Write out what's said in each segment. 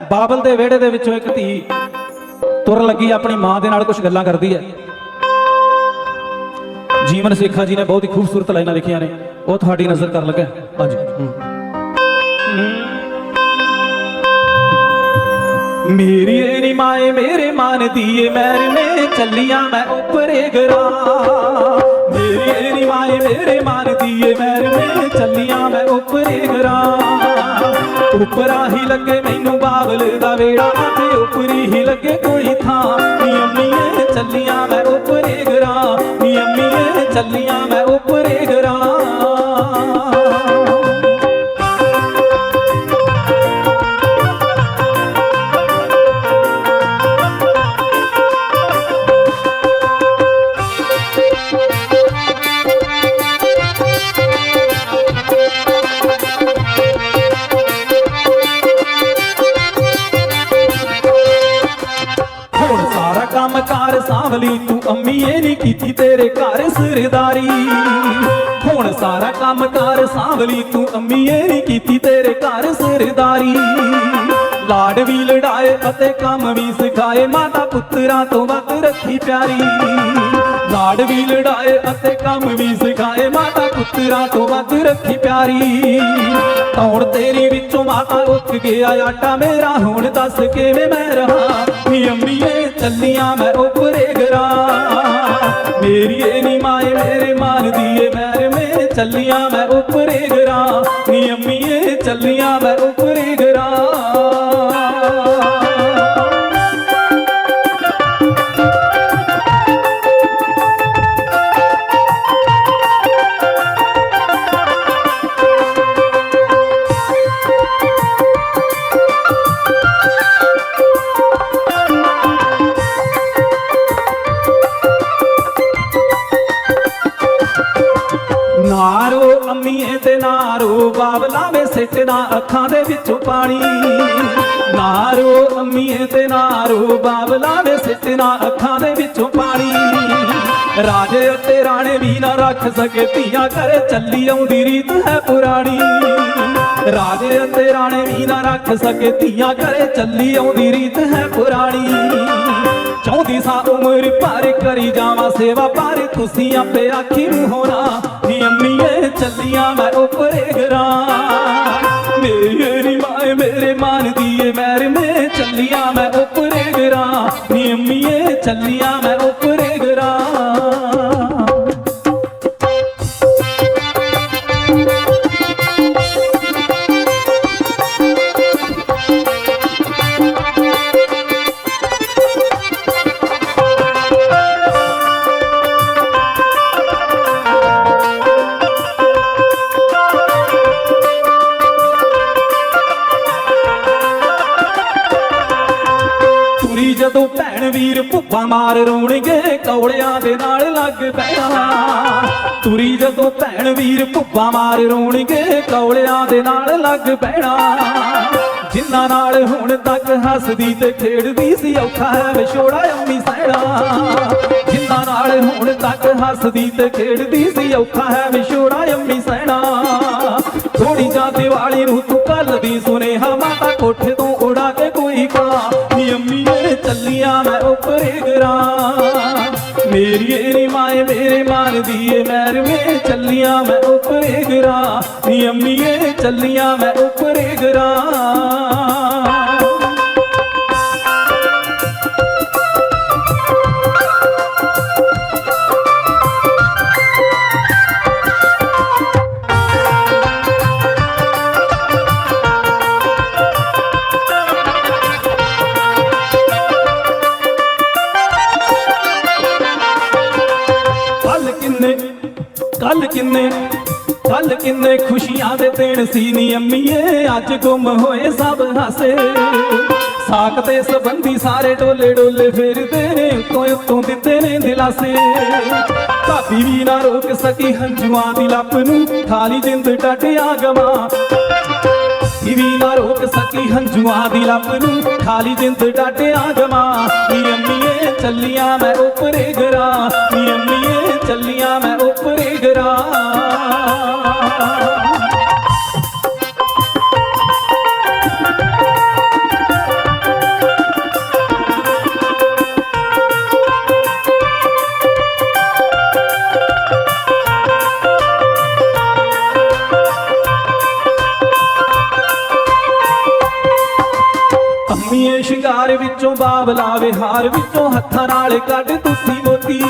ਬਾਬਲ ਦੇ ਵਿਹੜੇ ਦੇ ਵਿੱਚੋਂ ਇੱਕ ਧੀ ਤੁਰ ਲੱਗੀ, ਆਪਣੀ ਮਾਂ ਦੇ ਨਾਲ ਕੁਝ ਗੱਲਾਂ ਕਰਦੀ ਹੈ। ਜੀਵਨ ਸੇਖਾ ਜੀ ਨੇ ਬਹੁਤ ਹੀ ਖੂਬਸੂਰਤ ਲਾਈਨਾਂ ਲਿਖੀਆਂ ਨੇ। ਉਹ ਤੁਹਾਡੀ ਨਜ਼ਰ ਕਰ ਲੱਗਾ ਹਾਂਜੀ। ਮੇਰੀ ਨੀ ਮਾਏ, ਮੇਰੇ ਮਨ ਦੀਏ, ਮੈਰ ਨੇ ਚੱਲੀਆਂ, ਮੈਂ ਉੱਪਰੇ ਗਰਾ। ਮੇਰੀ ਨੀ ਮਾਏ, ਮੇਰੇ ਮਨ ਦੀਏ, ਮੈਰ ਨੇ ਚੱਲੀਆਂ, ਮੈਂ ਉੱਪਰੇ ਗਰਾ। ਉੱਪਰਾ ਹੀ ਲੱਗੇ ਮੈਨੂੰ ਬਾਬਲ ਦਾ ਵੇੜਾ ਤੇ ਉੱਪਰੀ ਹੀ ਲੱਗੇ ਕੋਈ ਥਾਂ। ਨੀ ਅੰਮੀਏ ਚੱਲੀਆਂ ਮੈਂ ਉੱਪਰੇ ਗਰਾ ਨੀ ਅੰਮੀਏ ਚੱਲੀਆਂ ਮੈਂ ਉੱਪਰੇ ਗਰਾ ਨਹੀਂ ਤੇਰੇ ਘਰ ਸਰਦਾਰੀ। ਹੁਣ ਸਾਰਾ ਕੰਮ ਕਾਰ ਸਾਂਭਲੀ ਤੂੰ ਅੰਮੀਏ ਨਹੀਂ ਕੀਤੀ ਤੇਰੇ ਘਰ ਸਰਦਾਰੀ। ਲਾਡ ਵੀ ਲੜਾਏ ਅਤੇ ਕੰਮ ਵੀ ਸਿਖਾਏ, ਮਾਤਾ ਪੁੱਤਰਾਂ ਤੋਂ ਵੱਧ ਰੱਖੀ ਪਿਆਰੀ। ਲਾਡ ਵੀ ਲੜਾਏ ਅਤੇ ਕੰਮ ਵੀ ਸਿਖਾਏ, ਮਾਤਾ ਪੁੱਤਰਾਂ ਤੋਂ ਵੱਧ ਰੱਖੀ ਪਿਆਰੀ। ਤੌਣ ਤੇਰੀ ਵਿੱਚੋਂ ਮਾਤਾ ਉੱਠ ਗਿਆ ਆਟਾ ਮੇਰਾ ਹੁਣ ਦੱਸ ਕਿਵੇਂ ਮੈਂ ਰਹਾ। ਨੀ ਅੰਮੀਏ, ਚੱਲੀਆਂ ਮੈਂ ਉੱਪਰੇ ਗਰਾ। ਮੇਰੀ ਏ ਨੀ ਮਾਏ, ਮੇਰੇ ਮਾਨ ਦੀਏ ਮੈਰ ਮੇ ਚੱਲੀਆਂ ਮੈਂ ਉੱਪਰੇ ਗਰਾ। ਨੀ ਅੰਮੀਏ, ਚੱਲੀਆਂ ਮੈਂ ਨਾਰੋ ਬਾਬਲਾ ਸਿੱਟਦਾ ਅੱਖਾਂ ਦੇ ਵਿੱਚੋਂ ਪਾਣੀ। ਨਾਰੋ ਅੰਮੀਏ ਤੇ ਨਾਰੋ ਬਾਬਲਾ ਵੇ ਸਿੱਟਦਾ ਅੱਖਾਂ ਦੇ ਵਿੱਚੋਂ ਪਾਣੀ। ਰਾਜੇ ਅਤੇ ਰਾਣੇ ਵੀ ਨਾ ਰੱਖ ਸਕੇ ਧੀਆਂ ਘਰੇ, ਚੱਲੀ ਆਉਂਦੀ ਰੀਤ ਹੈ ਪੁਰਾਣੀ। ਰਾਜੇ ਅਤੇ ਰਾਣੇ ਵੀ ਨਾ ਰੱਖ ਸਕੇ ਧੀਆਂ ਘਰੇ, ਚੱਲੀ ਆਉਂਦੀ ਰੀਤ ਹੈ ਪੁਰਾਣੀ। ਚਾਹੁੰਦੀ ਸਾਂ ਉਮਰ ਭਰ ਕਰੀ ਜਾਵਾਂ, ਸੇਵਾ ਪਰ ਤੁਸੀਂ ਆਪੇ ਆਖੀ ਨੂੰ ਹੋਣਾ। ਨੀ ਅੰਮੀਏ, ਚੱਲੀਆਂ ਮੈਂ ਉੱਪਰੇ ਗਰਾਂ ਭੈਣ ਵੀਰ ਮਾਰ ਰੋਣਗੇ ਕੌੜਿਆਂ ਦੇ ਨਾਲ ਲੱਗ ਪੈਣਾ ਤੁਰੀ ਜਦੋਂ ਭੈਣ ਵੀਰ ਭੁੱਪਾ ਮਾਰ ਰੋਣਗੇ ਕੌੜਿਆਂ ਦੇ ਨਾਲ ਲੱਗ ਪੈਣਾ। ਜਿਨ੍ਹਾਂ ਨਾਲ ਹੁਣ ਤੱਕ ਹੱਸਦੀ ਤੇ ਖੇਡਦੀ ਸੀ, ਔਖਾ ਹੈ ਵਿਛੋੜਾ ਅੰਮੀ ਸੈਣਾ। ਜਿਨ੍ਹਾਂ ਨਾਲ ਹੁਣ ਤੱਕ ਹੱਸਦੀ ਤੇ ਖੇਡਦੀ ਸੀ, ਔਖਾ ਹੈ ਵਿਛੋੜਾ ਅੰਮੀ ਸਹਿਣਾ ਥੋੜੀ ਜਾਂ ਦੀਵਾਲੀ ਨੂੰ ਤੂੰ ਕੱਲ ਦੀ ਸੁਨੇਹਾ ਮਾਤਾ ਕੋਠੇ ਚੱਲੀਆਂ ਮੈਂ ਉੱਪਰੇ ਗਰਾਂ। ਮੇਰੀ ਏ ਨੀ ਮਾਏ, ਮੇਰੇ ਮਨ ਦੀਏ ਮੈਰ ਮੇ ਚੱਲੀਆਂ ਮੈਂ ਉੱਪਰੇ ਗਰਾਂ। ਨੀ ਅੰਮੀਏ, ਚੱਲੀਆਂ ਮੈਂ ਉੱਪਰੇ ਗਰਾਂ। ਕੱਲ ਕਿੰਨੇ ਕੱਲ ਕਿੰਨੇ ਖੁਸ਼ੀਆਂ ਦੇ ਦਿਨ ਸੀ ਨੀ ਅੰਮੀਏ, ਅੱਜ ਗੁੰਮ ਹੋਏ ਸਭ ਹਾਸੇ। ਸਾਕ ਤੇ ਸੰਬੰਧੀ ਸਾਰੇ ਡੋਲੇ ਡੋਲੇ ਫੇਰਦੇ ਨੇ, ਉੱਤੋਂ ਉੱਤੋਂ ਦਿੱਤੇ ਨੇ ਦਿਲਾਸੇ। ਭਾਬੀ ਵੀ ਨਾ ਰੋਕ ਸਕੀ ਹੰਝੂਆਂ ਦੀ ਲੱਪ ਨੂੰ ਖਾਲੀ ਜਿੰਦ ਟਟਿਆ ਗਵਾ। ਵੀ ਨਾ ਰੋਕ ਸਕੀ ਹੰਝੂਆਂ ਦੀ ਲੱਪ ਨੂੰ ਖਾਲੀ ਜਿੰਦ ਡਾਟਿਆ ਗਵਾ। ਨੀ ਅੰਮੀਏ, ਚੱਲੀਆਂ ਮੈਂ ਉਪਰੇ ਗਰਾ। ਨੀ ਅੰਮੀਏ, ਚੱਲੀਆਂ ਮੈਂ ਉਪਰੇ ਗਰਾ। ਸ਼ਿੰਗਾਰ ਵਿੱਚੋਂ ਬਾਬਲਾ ਵਿਹਾਰ ਵਿੱਚੋਂ ਹੱਥਾਂ ਨਾਲ ਕੱਢ ਤੁਸੀਂ ਮੋਤੀ।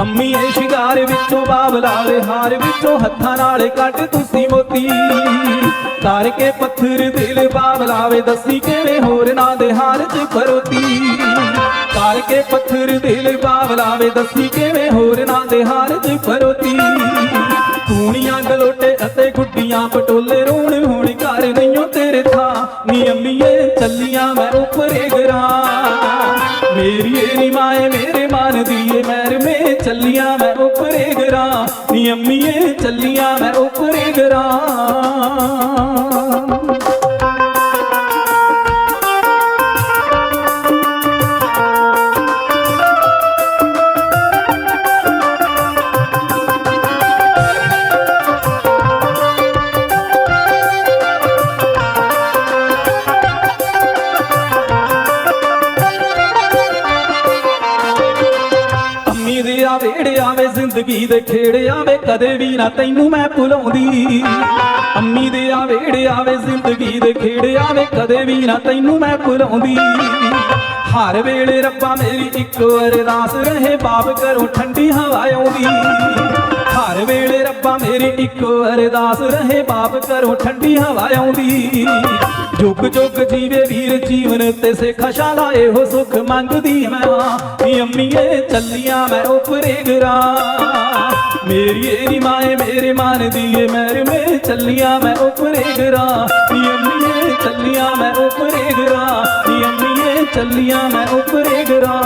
ਅੰਮੀਏ ਸ਼ਿੰਗਾਰ ਵਿੱਚੋਂ ਬਾਬਲਾ ਵਿਹਾਰ ਵਿੱਚੋਂ ਹੱਥਾਂ ਨਾਲ ਕੱਢ ਤੁਸੀਂ ਮੋਤੀ। ਤਾਰ ਕੇ ਪੱਥਰ ਦਿਲ ਬਾਬਲਾਵੇ ਦੱਸੀ ਕਿਵੇਂ ਹੋਰ ਨਾ ਦੇ ਹਾਰ ਚ ਫਰੋਤੀ ਤਾਰ ਕੇ ਪੱਥਰ ਦਿਲ ਬਾਬਲਾਵੇ ਦੱਸੀ ਕਿਵੇਂ ਹੋਰ ਨਾ ਦੇ ਹਾਰ ਚ ਫਰੋਤੀ ਕੂਣੀਆਂ ਗਲੋਟੇ ਅਤੇ ਗੁੱਡੀਆਂ ਪਟੋਲੇ ਰੋਣ ਨਹੀਂਓ ਤੇਰੇ ਥਾਂ, ਨੀ ਅੰਮੀਏ ਚੱਲੀਆਂ ਮੈਂ ਉੱਪਰੇ ਗਰਾਂ। ਮੇਰੀ ਏ ਨੀ ਮਾਏ, ਮੇਰੇ ਮਨ ਦੀ ਏ ਮੈਰ ਮੇ ਚੱਲੀਆਂ ਜ਼ਿੰਦਗੀ ਦੇ ਖੇੜੇ ਆਵੇ, ਕਦੇ ਵੀ ਨਾ ਤੈਨੂੰ ਮੈਂ ਭੁਲਾਉਂਦੀ। ਅੰਮੀ ਦੇ ਆ ਵੇੜੇ ਆਵੇ, ਜ਼ਿੰਦਗੀ ਦੇ ਖੇੜੇ ਆਵੇ, ਕਦੇ ਵੀ ਨਾ ਤੈਨੂੰ ਮੈਂ ਭੁਲਾਉਂਦੀ। ਹਰ ਵੇਲੇ ਰੱਬਾ ਮੇਰੀ ਇੱਕ ਅਰਦਾਸ ਰਹੇ ਬਾਪ ਕਰੋ, ਠੰਡੀ ਹਵਾ ਆਉਂਦੀ। ਹਰ ਵੇਲੇ ਰੱਬਾ ਮੇਰੀ ਇੱਕ ਅਰਦਾਸ ਰਹੇ ਬਾਪ ਕਰੋ, ਠੰਡੀ ਹਵਾ ਆਉਂਦੀ। ਜੁਗ ਜੁਗ ਜੀਵੇ ਵੀਰ, ਜੀਵਨ ਤੇ ਸੇਖਾ ਸ਼ਾਲਾ ਇਹੋ ਸੁਖ ਮੰਗਦੀ ਮੈਂ। ਆ ਨੀ ਅੰਮੀਏ ਚੱਲੀਆਂ ਮੈਂ ਉਪਰੇ ਗਰਾਂ। ਮੇਰੀ ਏਰੀ ਮਾਏ ਮੇਰੇ ਮਨ ਦੀਏ ਮੈਰ ਮੇ ਚੱਲੀਆਂ ਮੈਂ ਉਪਰੇ ਗਰਾਂ। ਨੀ ਅੰਮੀਏ ਚੱਲੀਆਂ ਮੈਂ ਉਪਰੇ ਗਰਾਂ। ਨੀ ਅੰਮੀਏ ਚੱਲੀਆਂ ਮੈਂ ਉਪਰੇ ਗਰਾਂ